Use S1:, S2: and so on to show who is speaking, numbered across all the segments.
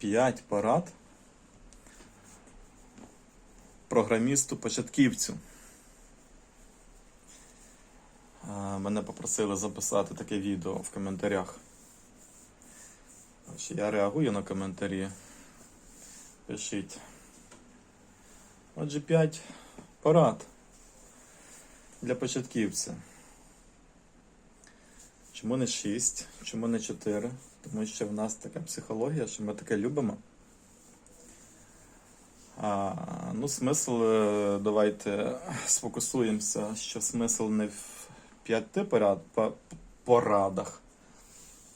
S1: 5 порад програмісту-початківцю. Мене попросили записати таке відео в коментарях. Я реагую на коментарі. Пишіть. Отже, 5 порад для початківця. Чому не 6? Чому не 4? Тому що в нас така психологія, що ми таке любимо. А, ну, смисл, е, давайте сфокусуємося, що смисл не в п'яти порад, по- порадах,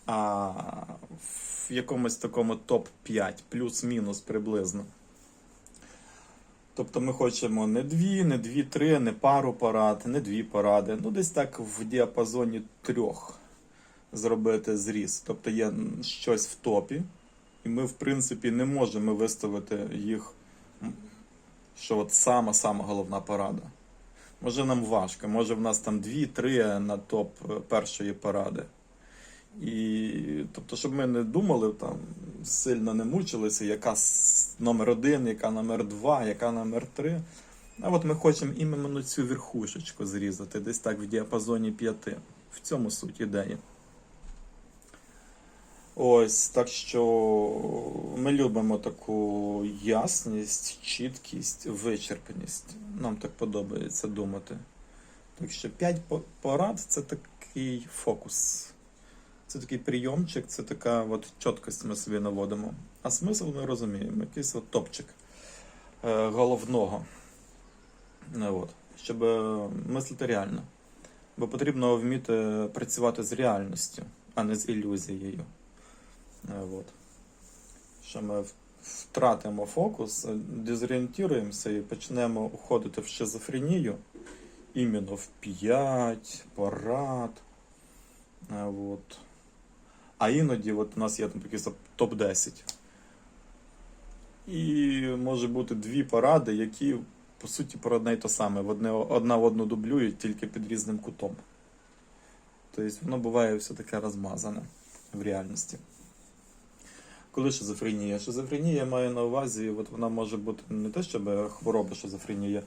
S1: а в якомусь такому топ-5, плюс-мінус приблизно. Тобто ми хочемо не дві, не дві, три, не пару порад, не дві поради. Ну, десь так в діапазоні трьох зробити зріз. Тобто є щось в топі, і ми, в принципі, не можемо виставити їх, що от сама-сама головна порада. Може нам важко, може в нас там дві-три на топ е, першої поради. І тобто, щоб ми не думали там, сильно не мучилися, яка номер один, яка номер два, яка номер три. А от ми хочемо іменно цю верхушечку зрізати, десь так в діапазоні п'яти. В цьому суть ідеї. Ось, так що ми любимо таку ясність, чіткість, вичерпність. Нам так подобається думати. Так що 5 порад це такий фокус. Це такий прийомчик, це така от чіткость ми собі наводимо. А смисл ми розуміємо, якийсь от топчик е, головного. Ну, от, щоб е, мислити реально. Бо потрібно вміти працювати з реальністю, а не з ілюзією. Е, От. Що ми втратимо фокус, е, дезорієнтуємося і почнемо уходити в шизофренію іменно в 5 порад. Е, От. А іноді от у нас є там якийсь топ-10. І може бути дві поради, які по суті про одне й те саме. Одне, одна в одну дублюють тільки під різним кутом. Тобто воно буває все таке розмазане в реальності. Коли шизофренія? Шизофренія має на увазі, от вона може бути не те, щоб хвороба шизофренія,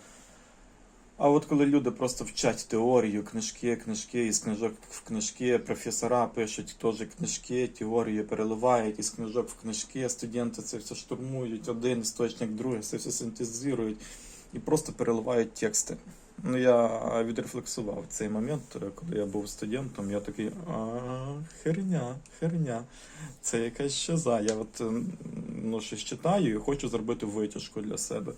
S1: а от коли люди просто вчать теорію, книжки, книжки, із книжок в книжки, професора пишуть теж книжки, теорії переливають із книжок в книжки, студенти це все штурмують, один істочник, другий, це все синтезують і просто переливають тексти. Ну, я відрефлексував цей момент, коли я був студентом, я такий, а, херня, херня. Це якась щеза. Я от ну, щось читаю і хочу зробити витяжку для себе.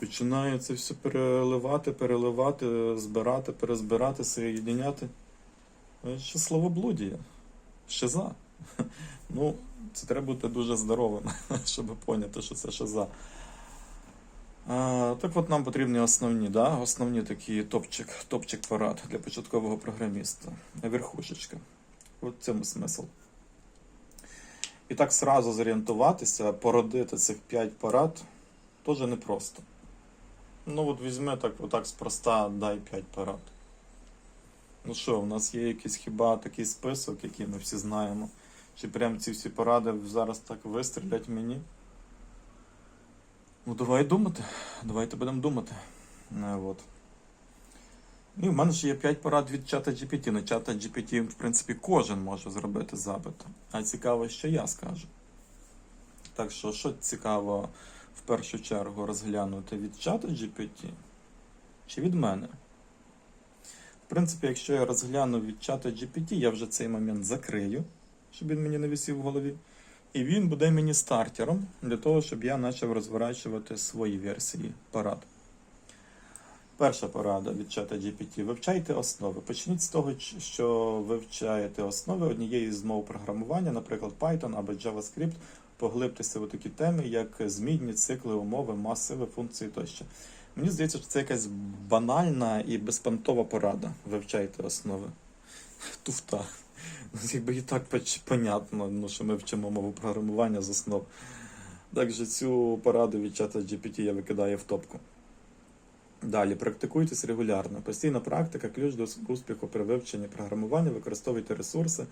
S1: Починаю це все переливати, переливати, збирати, перезбирати, соєдиняти. Е, Що словоблудія. Шиза. Ну, це треба бути дуже здоровим, щоб поняти, що це шиза. Так от нам потрібні основні, да? основні такі топчик, топчик порад для початкового програміста. Верхушечка. От в цьому смисл. І так сразу зорієнтуватися, породити цих 5 порад теж непросто. Ну от візьми так, отак спроста, дай 5 порад. Ну що, у нас є якийсь хіба такий список, який ми всі знаємо. Чи прям ці всі поради зараз так вистрілять мені? Ну давай думати. Давайте будемо думати. Е, от. І в мене ж є 5 порад від чата GPT. На чата GPT, в принципі, кожен може зробити запит. А цікаво, що я скажу. Так що, що цікаво в першу чергу розглянути від чата GPT чи від мене? В принципі, якщо я розгляну від чата GPT, я вже цей момент закрию, щоб він мені не висів в голові. І він буде мені стартером для того, щоб я почав розворачувати свої версії порад. Перша порада від чата GPT. Вивчайте основи. Почніть з того, що вивчаєте основи однієї з мов програмування, наприклад, Python або JavaScript. Поглибтеся у такі теми, як змінні цикли, умови, масиви, функції тощо. Мені здається, що це якась банальна і безпонтова порада. Вивчайте основи. Туфта. Якби і так понятно, ну, що ми вчимо мову програмування з основ. Так цю пораду від чата GPT я викидаю в топку. Далі, практикуйтесь регулярно. Постійна практика, ключ до успіху при вивченні програмування, використовуйте ресурси,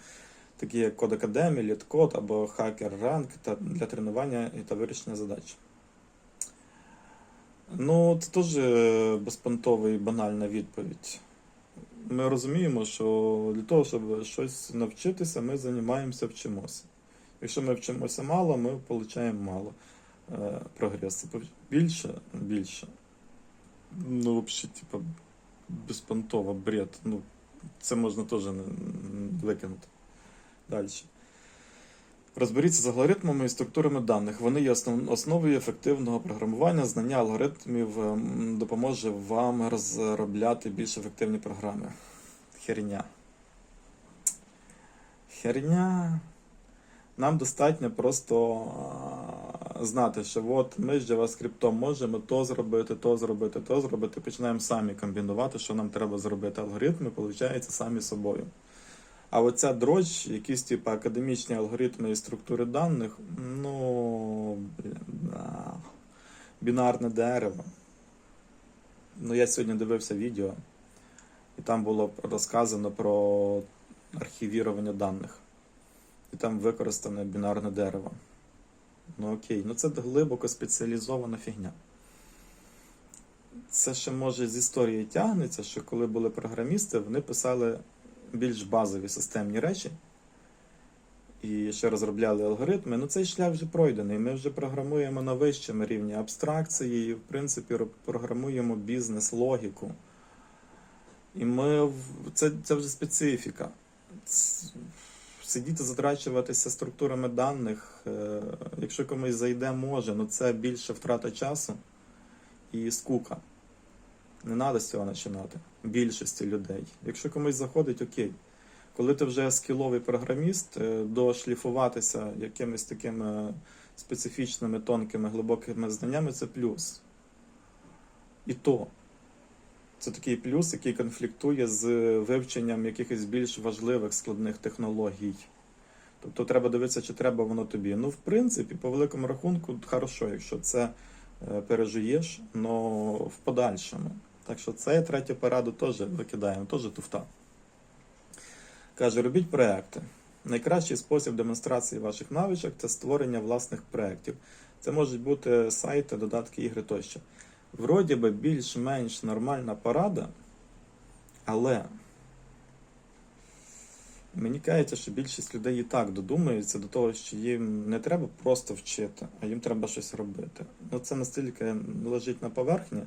S1: такі як Code Academy, LeetCode або Hacker Rank та для тренування та вирішення задач. Ну, це теж безпонтова і банальна відповідь. Ми розуміємо, що для того, щоб щось навчитися, ми займаємося, вчимося. Якщо ми вчимося мало, ми отримуємо мало е, прогресу. Більше, більше. Ну, взагалі, типу, безпонтово, бред. Ну, це можна теж викинути. Далі. Розберіться з алгоритмами і структурами даних. Вони є основ- основою ефективного програмування. Знання алгоритмів ем, допоможе вам розробляти більш ефективні програми. Херня. Херня. Нам достатньо просто знати, що от ми з JavaScript можемо то зробити, то зробити, то зробити. Починаємо самі комбінувати, що нам треба зробити. Алгоритми, виходить, самі собою. А оця дрожь, якісь типу академічні алгоритми і структури даних, ну блін, да. бінарне дерево. Ну, я сьогодні дивився відео, і там було розказано про архівірування даних. І там використане бінарне дерево. Ну окей, ну це глибоко спеціалізована фігня. Це ще може з історії тягнеться, що коли були програмісти, вони писали більш базові системні речі і ще розробляли алгоритми. Ну цей шлях вже пройдений. Ми вже програмуємо на вищому рівні абстракції і, в принципі, програмуємо бізнес-логіку. І ми це, це вже специфіка. Сидіти, затрачуватися структурами даних, е, якщо комусь зайде, може, але це більше втрата часу і скука. Не треба з цього починати. Більшості людей. Якщо комусь заходить, окей. Коли ти вже скіловий програміст, е, дошліфуватися якимись такими специфічними, тонкими, глибокими знаннями це плюс. І то. Це такий плюс, який конфліктує з вивченням якихось більш важливих складних технологій. Тобто треба дивитися, чи треба воно тобі. Ну, в принципі, по великому рахунку, хорошо, якщо це е, пережуєш, але в подальшому. Так що це третю пораду теж викидаємо, теж туфта. Каже, робіть проекти. Найкращий спосіб демонстрації ваших навичок це створення власних проєктів. Це можуть бути сайти, додатки, ігри тощо. Вроді би більш-менш нормальна порада, але мені кажеться, що більшість людей і так додумуються до того, що їм не треба просто вчити, а їм треба щось робити. Ну це настільки лежить на поверхні.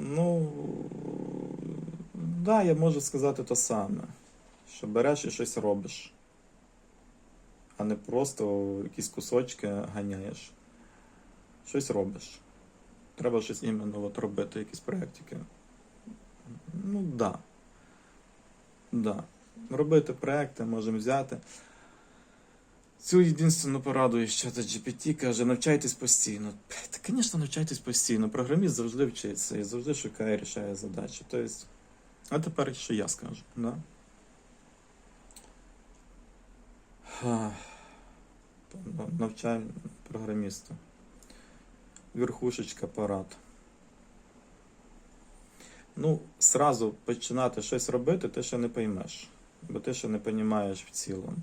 S1: Ну, да, я можу сказати те саме, що береш і щось робиш, а не просто якісь кусочки ганяєш. Щось робиш. Треба щось іменно от робити, якісь проєктики. Ну, да. Да. Робити проекти можемо взяти. Цю єдинственну пораду із чата GPT каже, навчайтесь постійно. Та, звісно, навчайтесь постійно. Програміст завжди вчиться і завжди шукає, рішає задачі. Тобто, а тепер що я скажу, да? Ах, програміста. Верхушечка парад. Ну, сразу починати щось робити, ти ще не поймеш. Бо ти ще не розумієш в цілому.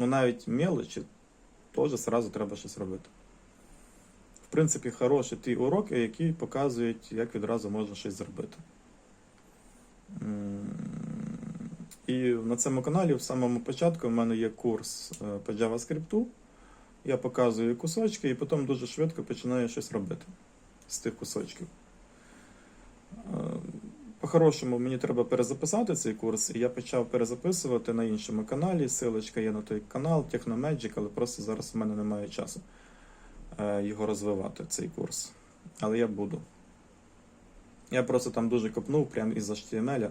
S1: Ну, навіть мелочі теж сразу треба щось робити. В принципі, хороші ті уроки, які показують, як відразу можна щось зробити. І на цьому каналі в самому початку в мене є курс е, по JavaScript. Я показую кусочки і потім дуже швидко починаю щось робити з тих кусочків. По-хорошому, мені треба перезаписати цей курс, і я почав перезаписувати на іншому каналі. Силочка є на той канал Technomagic, але просто зараз в мене немає часу е, його розвивати, цей курс. Але я буду. Я просто там дуже копнув прямо із HTML.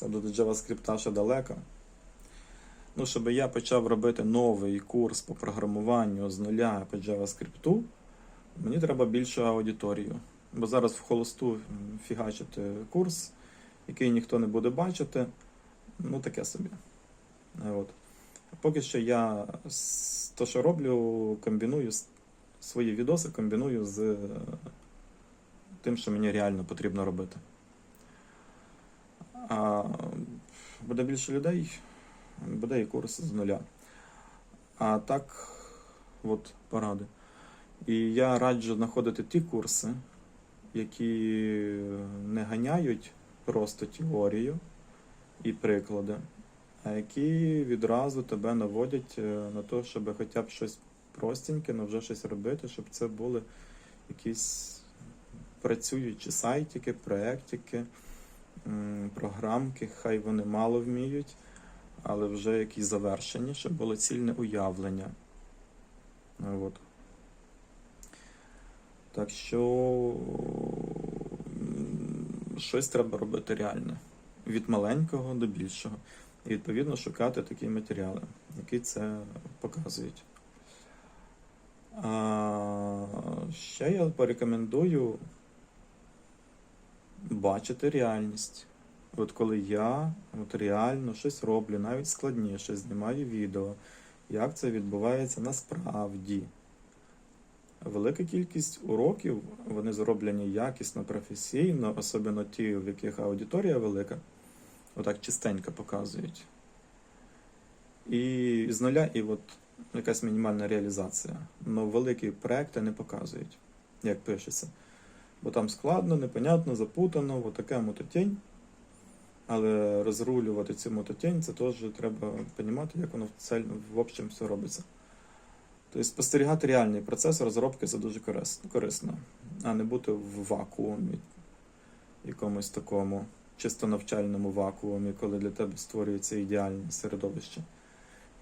S1: Та до JavaScript ще далеко. Ну, щоб я почав робити новий курс по програмуванню з нуля по JavaScript, мені треба більшу аудиторію. Бо зараз в холосту фігачити курс, який ніхто не буде бачити. Ну, таке собі. От. Поки що я то, що роблю, комбіную свої відоси, комбіную з е, тим, що мені реально потрібно робити. А буде більше людей, буде і курс з нуля. А так, от поради. І я раджу знаходити ті курси, які не ганяють просто теорію і приклади, а які відразу тебе наводять е, на те, щоб хоча б щось простеньке, але вже щось робити, щоб це були якісь працюючі сайтики, проєктики, програмки, хай вони мало вміють, але вже якісь завершені, щоб було цільне уявлення. Ну, От. Так що щось треба робити реальне. Від маленького до більшого. І відповідно шукати такі матеріали, які це показують. А, ще я порекомендую бачити реальність. От коли я от реально щось роблю, навіть складніше, знімаю відео, як це відбувається насправді. Велика кількість уроків, вони зроблені якісно, професійно, особливо ті, в яких аудиторія велика, отак чистенько показують. І з нуля, і от якась мінімальна реалізація. Но великі проекти не показують, як пишеться. Бо там складно, непонятно, запутано, от така мототень. Але розрулювати цю мототень, це теж треба розуміти, як воно в, цель, в общем все робиться. Тобто спостерігати реальний процес розробки це дуже корисно, а не бути в вакуумі, якомусь такому чисто навчальному вакуумі, коли для тебе створюється ідеальне середовище.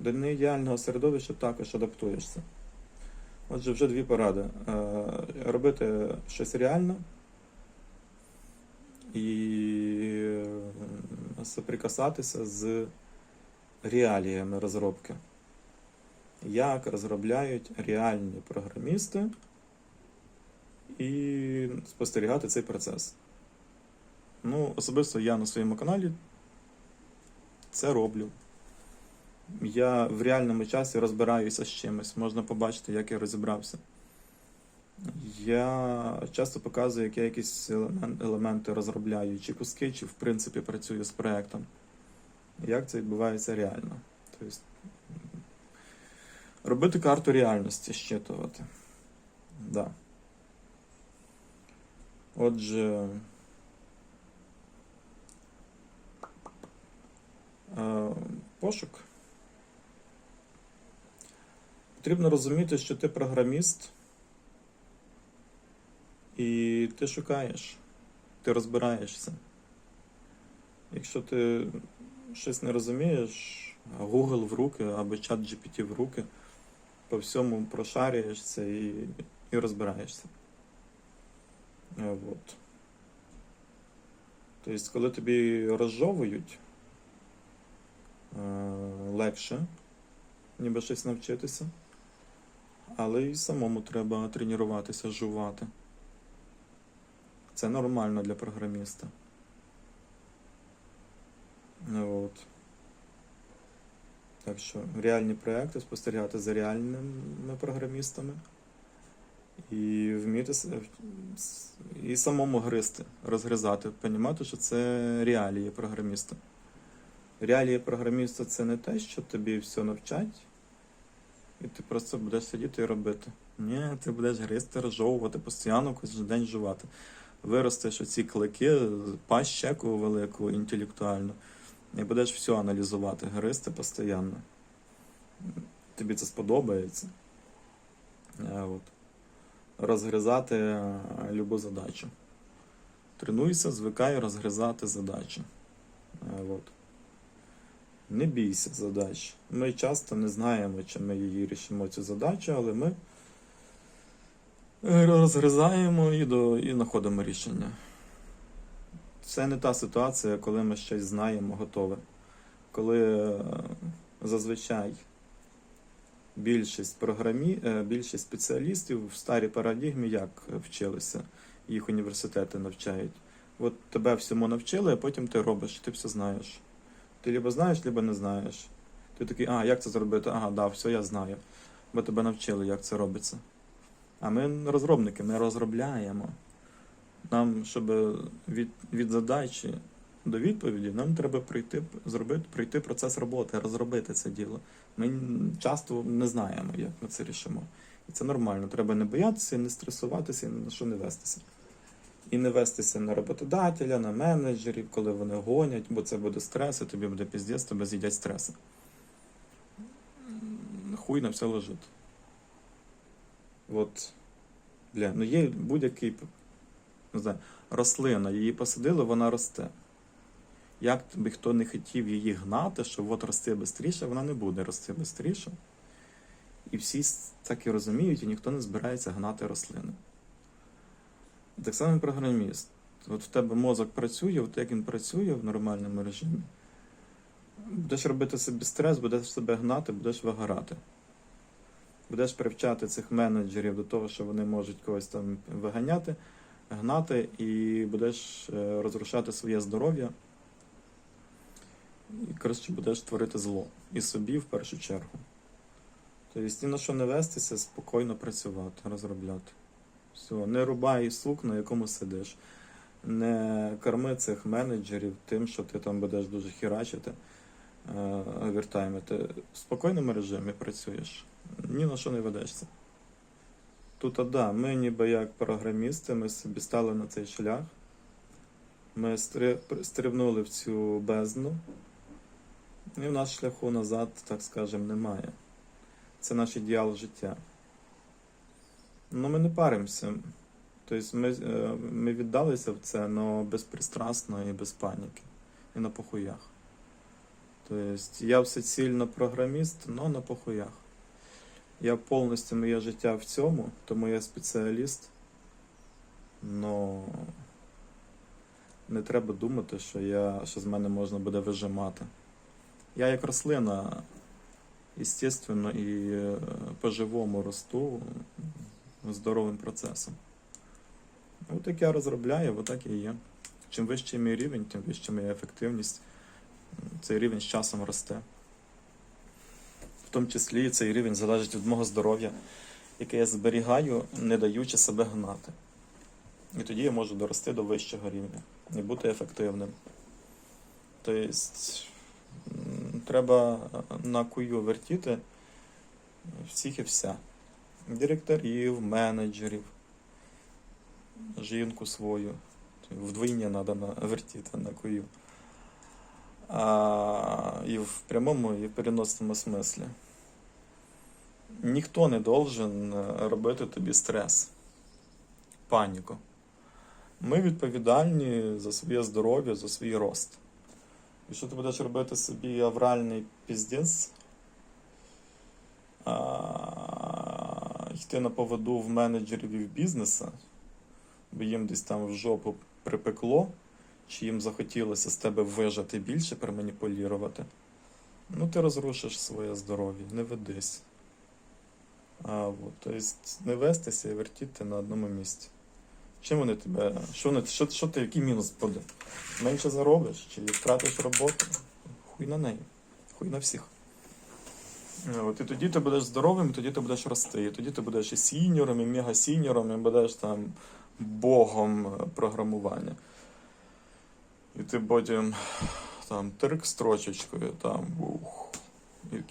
S1: До неідеального середовища також адаптуєшся. Отже, вже дві поради. Е, Робити щось реально і е, соприкасатися з реаліями розробки. Як розробляють реальні програмісти і спостерігати цей процес. Ну, особисто я на своєму каналі це роблю. Я в реальному часі розбираюся з чимось, можна побачити, як я розібрався. Я часто показую, як я якісь елементи розробляю, чи куски, чи в принципі працюю з проектом. Як це відбувається реально. Тобто, робити карту реальності, щитувати. Да. Отже. е, Пошук. Потрібно розуміти, що ти програміст, і ти шукаєш, ти розбираєшся. Якщо ти щось не розумієш, Google в руки або чат GPT в руки, по всьому прошарюєшся і, і розбираєшся. Вот. Тобто, коли тобі розжовують, е, легше, ніби щось навчитися. Але і самому треба тренуватися, жувати. Це нормально для програміста. От. Так що реальні проекти спостерігати за реальними програмістами і вміти і самому гризти, розгризати, розуміти, що це реалії програміста. Реалії програміста це не те, що тобі все навчать, і ти просто будеш сидіти і робити. Ні, ти будеш гризти, розжовувати, постійно кожен день жувати. Виростеш оці клики, пасть щеку велику інтелектуальну, і будеш все аналізувати, гризти постійно. Тобі це сподобається. Е, От. Розгризати е, любу задачу. Тренуйся, звикай розгризати задачі. Е, От. Не бійся задач. Ми часто не знаємо, чи ми її рішимо цю задачу, але ми розгризаємо і, до, і знаходимо рішення. Це не та ситуація, коли ми щось знаємо, готове. Коли е, зазвичай більшість програмі... е, більшість спеціалістів в старій парадігмі як вчилися, їх університети навчають. От тебе всьому навчили, а потім ти робиш, ти все знаєш. Ти либо знаєш, либо не знаєш. Ти такий, а, як це зробити? Ага, да, все, я знаю. Бо тебе навчили, як це робиться. А ми розробники, ми розробляємо. Нам, щоб від, від задачі до відповіді, нам треба пройти, зробити, пройти процес роботи, розробити це діло. Ми часто не знаємо, як ми це рішимо. І це нормально. Треба не боятися, не стресуватися, і на що не вестися. І не вестися на роботодателя, на менеджерів, коли вони гонять, бо це буде стрес, і тобі буде піздець, тебе з'їдять стреси. Хуй на все лежить. От, бля, ну є будь-який не знаю, рослина, її посадили, вона росте. Як би хто не хотів її гнати, що от рости швидше, вона не буде рости швидше. І всі так і розуміють, і ніхто не збирається гнати рослини. Так само і програміст. От в тебе мозок працює, от як він працює в нормальному режимі. Будеш робити собі стрес, будеш себе гнати, будеш вигорати. Будеш привчати цих менеджерів до того, що вони можуть когось там виганяти, гнати, і будеш е, розрушати своє здоров'я. І, коротше, будеш творити зло. І собі в першу чергу. Тобто ні на що не вестися, спокійно працювати, розробляти. Все, не рубай сук, на якому сидиш. Не корми цих менеджерів тим, що ти там будеш дуже хірачити е, в спокійному режимі працюєш, ні на що не ведешся. Тут, да, ми ніби як програмісти, ми собі стали на цей шлях. Ми стрибнули в цю бездну, і в нас шляху назад, так скажемо, немає. Це наш ідеал життя. Ну, ми не паримося. Тобто ми, е, ми віддалися в це, але безпристрасно і без паніки. І на похуях. Тобто я всецільно програміст, але на похуях. Я повністю моє життя в цьому, тому я спеціаліст. Но не треба думати, що, я, що з мене можна буде вижимати. Я як рослина, естественно, і е, по-живому росту здоровим процесом. От я розробляю, отак і є. Чим вищий мій рівень, тим вища моя ефективність. Цей рівень з часом росте. Тому числі цей рівень залежить від мого здоров'я, яке я зберігаю, не даючи себе гнати. І тоді я можу дорости до вищого рівня і бути ефективним. Тобто треба на кую вертіти всіх і вся. Директорів, менеджерів, жінку свою. Вдвійні треба вертіти на кую. А, і в прямому, і в переносному смислі. Ніхто не должен е, робити тобі стрес, паніку. Ми відповідальні за своє здоров'я, за свій рост. Якщо ти будеш робити собі авральний піздець, йти на поводу в менеджерів бізнеса, бо їм десь там в жопу припекло, чи їм захотілося з тебе вижати більше, проманіпулювати, ну ти розрушиш своє здоров'я, не ведись. А, от, тобто не вестися і вертіти на одному місці. Чим вони тебе. Що, вони, що, що ти, який мінус буде? Менше заробиш чи втратиш роботу? Хуй на неї. Хуй на всіх. Е, От, і тоді ти будеш здоровим, і тоді ти будеш рости. І тоді ти будеш і сіньором, і мега-сіньором, і будеш там богом е, програмування. І ти потім там трик строчечкою, там ух,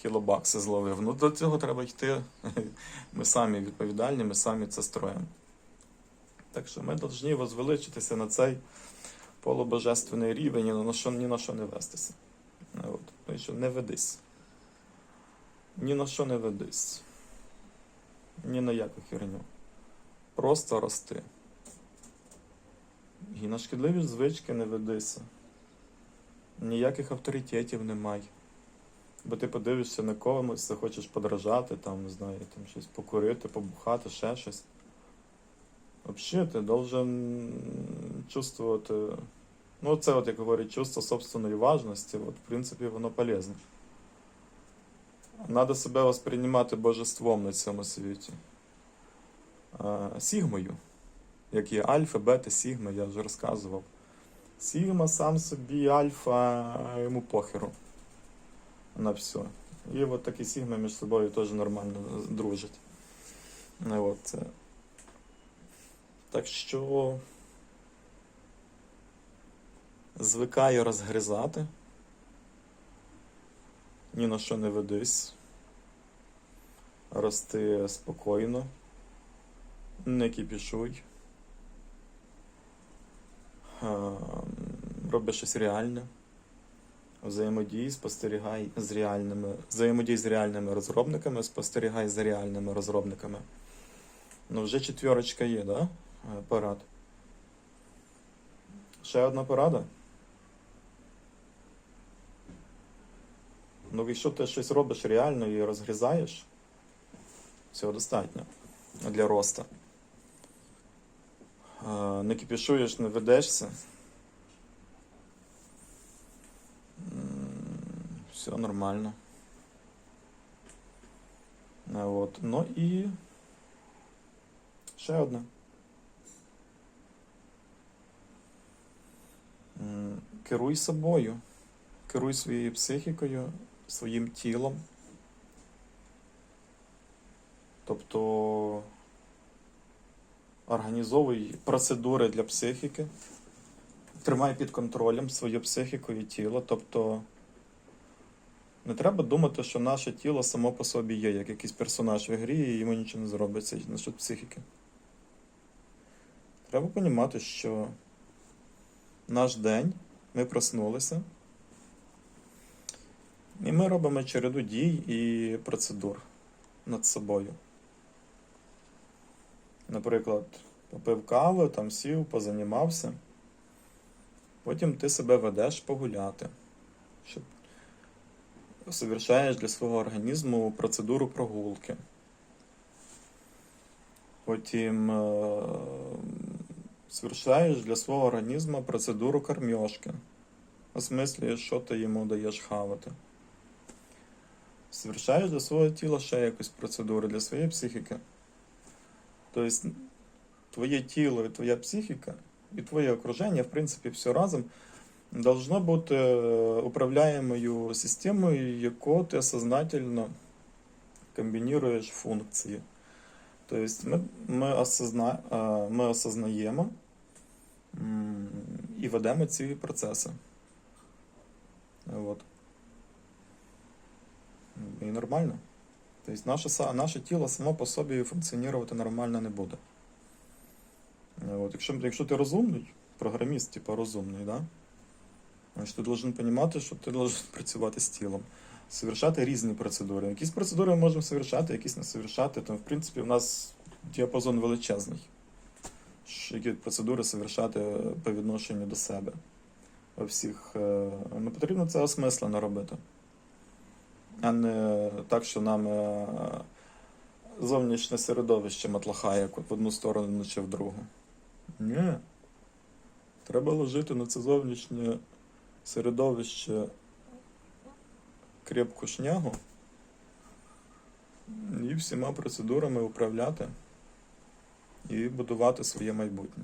S1: кілобакси зловив. Ну до цього треба йти. Ми самі відповідальні, ми самі це строїмо. Так що ми повинні возвеличитися на цей полубожественний рівень і на що, ні на що не вестися. От. Ну що не ведись. Ні на що не ведись. Ні на яку херню. Просто рости. І на шкідливі звички не ведися. Ніяких авторитетів немає. Бо ти подивишся на когось, захочеш подражати, там, не знаю, там щось покурити, побухати, ще щось. Взагалі, ти должен чувствувати. Ну, це, от, як говорять, чувство собственної важності, от, в принципі, воно полезне. Надо себе восприймати божеством на цьому світі. Сігмою. Як є альфа, бета, сігма, я вже розказував. Сігма сам собі альфа, йому похеру на все. І от такі сігми між собою теж нормально дружать. Ну, от. Так що Звикай розгризати. Ні на що не ведись. Рости спокійно. Не кипішуй. Е, Роби щось реальне. Взаємодій, спостерігай з реальними. Взаємодій з реальними розробниками, спостерігай за реальними розробниками. Ну, вже четверочка є, да? Е, Парад. Ще одна порада. Ну, якщо ти щось робиш реально і розгрізаєш, цього достатньо для росту. Е, Не кипішуєш, не ведешся. Все нормально. Е, От. Ну і ще одне. Керуй собою. Керуй своєю психікою, своїм тілом. Тобто організовуй процедури для психіки. Тримай під контролем свою психіку і тіло. Тобто не треба думати, що наше тіло само по собі є, як якийсь персонаж в грі, і йому нічого не зробиться насчет психіки. Треба розуміти, що наш день, ми проснулися, і ми робимо череду дій і процедур над собою. Наприклад, попив каву, там сів, позанімався. Потім ти себе ведеш погуляти, щоб совершаєш для свого організму процедуру прогулки. Потім е, совершаєш для свого організму процедуру кормьошки. Осмислюєш, що ти йому даєш хавати. Совершаєш для свого тіла ще якусь процедуру для своєї психіки. Тобто твоє тіло і твоя психіка, і твоє окруження, в принципі, все разом должно бути е, управляємою системою, яку ти сознательно комбінуєш функції. Тобто ми, ми, осозна, е, ми осознаємо і ведемо ці процеси. От. І нормально. Тобто наше, наше тіло само по собі функціонувати нормально не буде. От, якщо, якщо ти розумний, програміст, типу розумний, да? Значить ти должен розуміти, що ти должен працювати з тілом. Совершати різні процедури. Якісь процедури ми можемо совершати, якісь не совершати. Там, в принципі, у нас діапазон величезний. Які процедури совершати по відношенню до себе. Во всіх. е, Ну, потрібно це осмислено робити. А не так, що нам е, зовнішнє середовище матлахає в одну сторону чи в другу. Ні. Треба ложити на це зовнішнє середовище крепку шнягу і всіма процедурами управляти і будувати своє майбутнє.